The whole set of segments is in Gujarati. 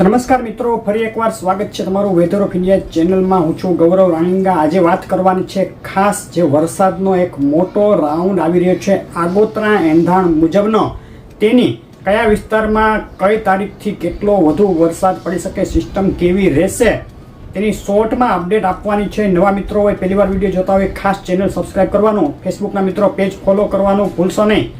નમસ્કાર મિત્રો, ફરી એકવાર સ્વાગત છે તમારું વેધર ઓફ ઇન્ડિયા ચેનલમાં. હું છું ગૌરવ રાણીંગા. આજે વાત કરવાની છે ખાસ જે વરસાદનો એક મોટો રાઉન્ડ આવી રહ્યો છે આગોતરા એંધાણ મુજબનો. તેની કયા વિસ્તારમાં કઈ તારીખથી કેટલો વધુ વરસાદ પડી શકે સિસ્ટમ કેવી રહેશે, તેની શોર્ટમાં અપડેટ આપવાની છે. નવા મિત્રો હોય પહેલીવાર વીડિયો જોતા હોય, ખાસ ચેનલ સબસ્ક્રાઈબ કરવાનું. ફેસબુકના મિત્રો પેજ ફોલો કરવાનું ભૂલશો નહીં.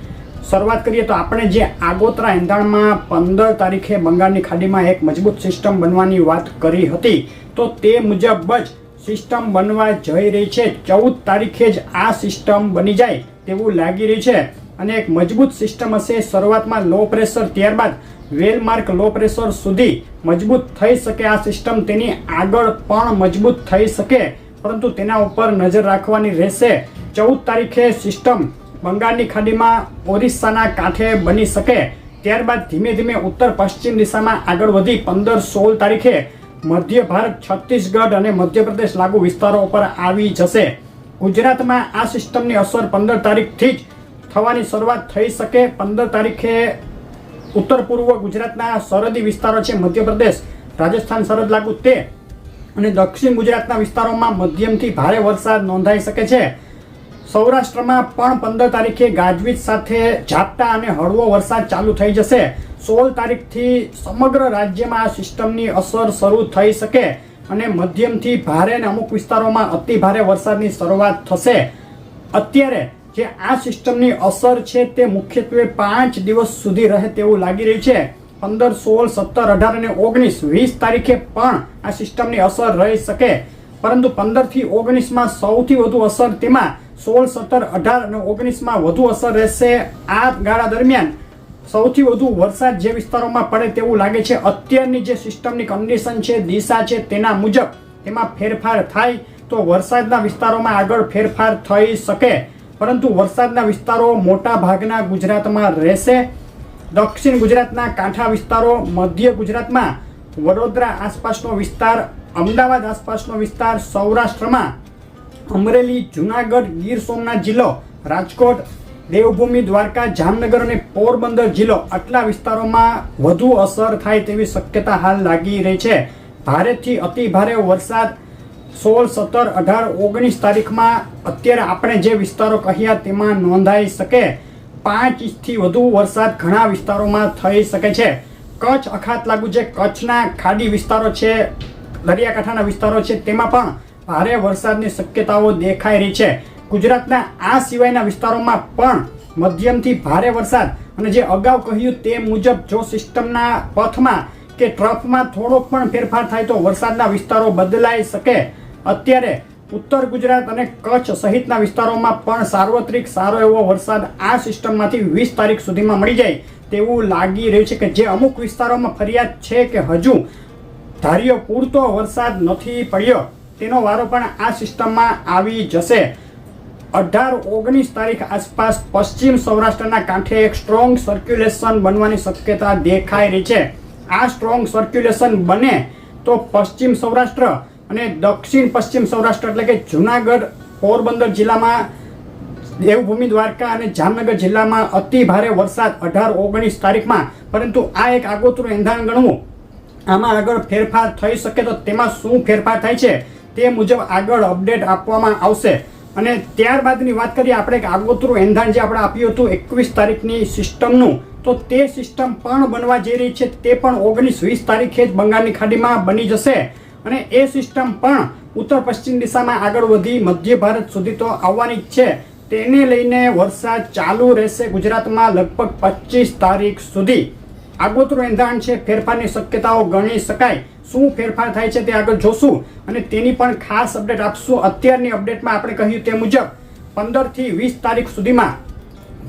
શરૂઆત કરીએ તો આપણે જે આગોતરા એંધાણમાં પંદર તારીખે બંગાળની ખાડીમાં એક મજબૂત સિસ્ટમ બનવાની વાત કરી હતી, તો તે મુજબ જ સિસ્ટમ બનવા જઈ રહી છે. ચૌદ તારીખે જ આ સિસ્ટમ બની જાય તેવું લાગી રહ્યું છે. અને એક મજબૂત સિસ્ટમ હશે શરૂઆતમાં લો પ્રેશર, ત્યારબાદ વેલમાર્ક લો પ્રેશર સુધી મજબૂત થઈ શકે આ સિસ્ટમ, તેની આગળ પણ મજબૂત થઈ શકે, પરંતુ તેના ઉપર નજર રાખવાની રહેશે. ચૌદ તારીખે સિસ્ટમ બંગાળની ખાડીમાં ઓરિસ્સાના કાંઠે બની શકે. ત્યારબાદ ધીમે ધીમે ઉત્તર પશ્ચિમ દિશામાં આગળ વધી પંદર સોળ તારીખે મધ્ય ભારત, છત્તીસગઢ અને મધ્યપ્રદેશ લાગુ વિસ્તારો ઉપર આવી જશે. ગુજરાતમાં આ સિસ્ટમની અસર પંદર તારીખથી જ થવાની શરૂઆત થઈ શકે. પંદર તારીખે ઉત્તર પૂર્વ ગુજરાતના સરહદી વિસ્તારો છે મધ્યપ્રદેશ, રાજસ્થાન સરહદ લાગુ તે. અને દક્ષિણ ગુજરાતના વિસ્તારોમાં મધ્યમથી ભારે વરસાદ નોંધાઈ શકે છે. સૌરાષ્ટ્રમાં પણ પંદર તારીખે ગાજવીજ સાથે ઝાપટા અને હળવો વરસાદ ચાલુ થઈ જશે. સોળ તારીખથી સમગ્ર રાજ્યમાં આ સિસ્ટમની અસર શરૂ થઈ શકે અને મધ્યમથી ભારે અને અમુક વિસ્તારોમાં અતિ ભારે વરસાદની શરૂઆત થશે. અત્યારે જે આ સિસ્ટમની અસર છે તે મુખ્યત્વે પાંચ દિવસ સુધી રહે તેવું લાગી રહ્યું છે. પંદર, સોળ, સત્તર, અઢાર અને ઓગણીસ, વીસ તારીખે પણ આ સિસ્ટમની અસર રહી શકે. પરંતુ પંદરથી ઓગણીસમાં સૌથી વધુ અસર તેમાં સોળ, સત્તર, અઢાર અને ઓગણીસમાં વધુ અસર રહેશે આ ગાળા દરમિયાન. સૌથી વધુ વરસાદ જે વિસ્તારોમાં પડે તેવું લાગે છે, અત્યારની જે સિસ્ટમની કન્ડિશન છે, દિશા છે, તેના મુજબ તેમાં ફેરફાર થાય તો વરસાદના વિસ્તારોમાં આગળ ફેરફાર થઈ શકે. પરંતુ વરસાદના વિસ્તારો મોટા ભાગના ગુજરાતમાં રહેશે. દક્ષિણ ગુજરાતના કાંઠા વિસ્તારો, મધ્ય ગુજરાતમાં, વડોદરા આસપાસનો વિસ્તાર, અમદાવાદ આસપાસનો વિસ્તાર, સૌરાષ્ટ્રમાં અમરેલી, જુનાગઢ, ગીર સોમનાથ જિલ્લો, રાજકોટ, દેવભૂમિ, દ્વારકા, જામનગર અને પોરબંદર જિલ્લો આટલા વિસ્તારોમાં વધુ અસર થાય તેવી શક્યતા હાલ લાગી રહી છે. ભારેથી અતિ ભારે વરસાદ સોળ, સત્તર, અઢાર, ઓગણીસ તારીખમાં અત્યારે આપણે જે વિસ્તારો કહ્યા તેમાં નોંધાઈ શકે. પાંચ ઇંચથી વધુ વરસાદ ઘણા વિસ્તારોમાં થઈ શકે છે. કચ્છ અખાત લાગુ જે કચ્છના ખાડી વિસ્તારો છે, દરિયાકાંઠાના વિસ્તારો છે, તેમાં પણ ભારે વરસાદની શક્યતાઓ દેખાઈ રહી છે. ગુજરાતના આ સિવાયના વિસ્તારોમાં પણ મધ્યમથી ભારે વરસાદ અને જે અગાઉ કહ્યું તે મુજબ જો સિસ્ટમના પથમાં કે ટ્રફમાં થોડો પણ ફેરફાર થાય તો વરસાદના વિસ્તારો બદલાઈ શકે. અત્યારે ઉત્તર ગુજરાત અને કચ્છ સહિતના વિસ્તારોમાં પણ સાર્વત્રિક સારો એવો વરસાદ આ સિસ્ટમમાંથી વીસ તારીખ સુધીમાં મળી જાય તેવું લાગી રહ્યું છે કે જે અમુક વિસ્તારોમાં ફરિયાદ છે કે હજુ ધાર્યો પૂરતો વરસાદ નથી પડ્યો. તેનો વારો પણ આ સિસ્ટમમાં આવી જશે. અઢાર, ઓગણીસ તારીખ આસપાસ પશ્ચિમ સૌરાષ્ટ્રના કાંઠે એક સ્ટ્રોંગ સર્ક્યુલેશન બનવાની શક્યતા દેખાઈ રહી છે. આ સ્ટ્રોંગ સર્ક્યુલેશન બને તો પશ્ચિમ સૌરાષ્ટ્ર અને દક્ષિણ પશ્ચિમ સૌરાષ્ટ્ર એટલે કે જુનાગઢ, પોરબંદર જિલ્લામાં, દેવભૂમિ દ્વારકા અને જામનગર જિલ્લામાં અતિ ભારે વરસાદ અઢાર, ઓગણીસ તારીખમાં. પરંતુ આ એક આગોતરું એંધાણ ગણવું. આમાં આગળ ફેરફાર થઈ શકે તો તેમાં શું ફેરફાર થાય છે? તે મુજબ આગળ અપડેટ આપવામાં આવશે. અને ત્યારબાદની વાત કરીએ, આપણે એક આગોતરું એંધાણ જે આપણે આપ્યું હતું એકવીસ તારીખની સિસ્ટમનું, તો તે સિસ્ટમ પણ બનવા જઈ રહી છે. તે પણ ઓગણીસ વીસ તારીખે જ બંગાળની ખાડીમાં બની જશે. અને એ સિસ્ટમ પણ ઉત્તર પશ્ચિમ દિશામાં આગળ વધી મધ્ય ભારત સુધી તો આવવાની જ છે. તેને લઈને વરસાદ ચાલુ રહેશે ગુજરાતમાં લગભગ પચીસ તારીખ સુધી. આગોતરું એંધાણ છે, ફેરફારની શક્યતાઓ ગણી શકાય. શું ફેરફાર થાય છે તે આગળ જોશું. અને તેની પણ ખાસ અપડેટ આપશું. અત્યારની અપડેટમાં આપણે કહ્યું તે મુજબ, પંદરથી વીસ તારીખ સુધીમાં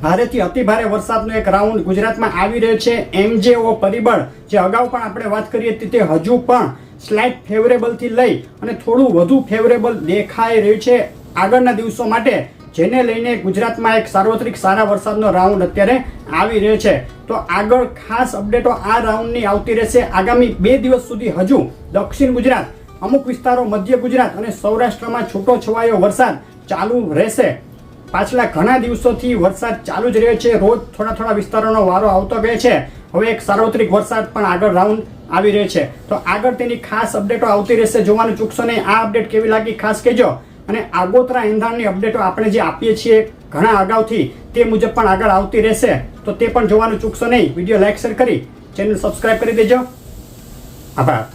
ભારેથી અતિભારે વરસાદનો એક રાઉન્ડ ગુજરાતમાં આવી રહ્યો છે. એમજેઓ પરિબળ, જે અગાઉ પણ આપણે વાત કરી હતી તે હજુ પણ સ્લાઇટ ફેવરેબલથી લઈ અને થોડું વધુ ફેવરેબલ દેખાઈ રહ્યું છે આગળના દિવસો માટે. જેને લઈને ગુજરાતમાં એક સાર્વત્રિક સારા વરસાદનો રાઉન્ડ અત્યારે આવી રહ્યો છે. તો આગળ ખાસ અપડેટો આ રાઉન્ડની આવતી રહેશે. આગામી બે દિવસ સુધી હજુ દક્ષિણ ગુજરાત, અમુક વિસ્તારો મધ્ય ગુજરાત અને સૌરાષ્ટ્રમાં છૂટો છવાયો વરસાદ ચાલુ રહેશે. પાછલા ઘણા દિવસોથી વરસાદ ચાલુ જ રહ્યો છે. રોજ થોડા થોડા વિસ્તારોનો વારો આવતો ગયો છે. હવે એક સાર્વત્રિક વરસાદ પણ આગળ રાઉન્ડ આવી રહ્યો છે. તો આગળ તેની ખાસ અપડેટો આવતી રહેશે. જોવાનું ચૂકશો નહીં. આ અપડેટ કેવી લાગી ખાસ કહેજો. અને આગોતરા એંધાણની અપડેટો આપણે જે આપીએ છીએ ઘણા અગાઉથી, તે મુજબ પણ આગળ આવતી રહેશે. તો તે પણ જોવાનું ચૂકશો નહીં. વીડિયો લાઇક શેર કરી. ચેનલ સબસ્ક્રાઈબ કરી દેજો. આભાર.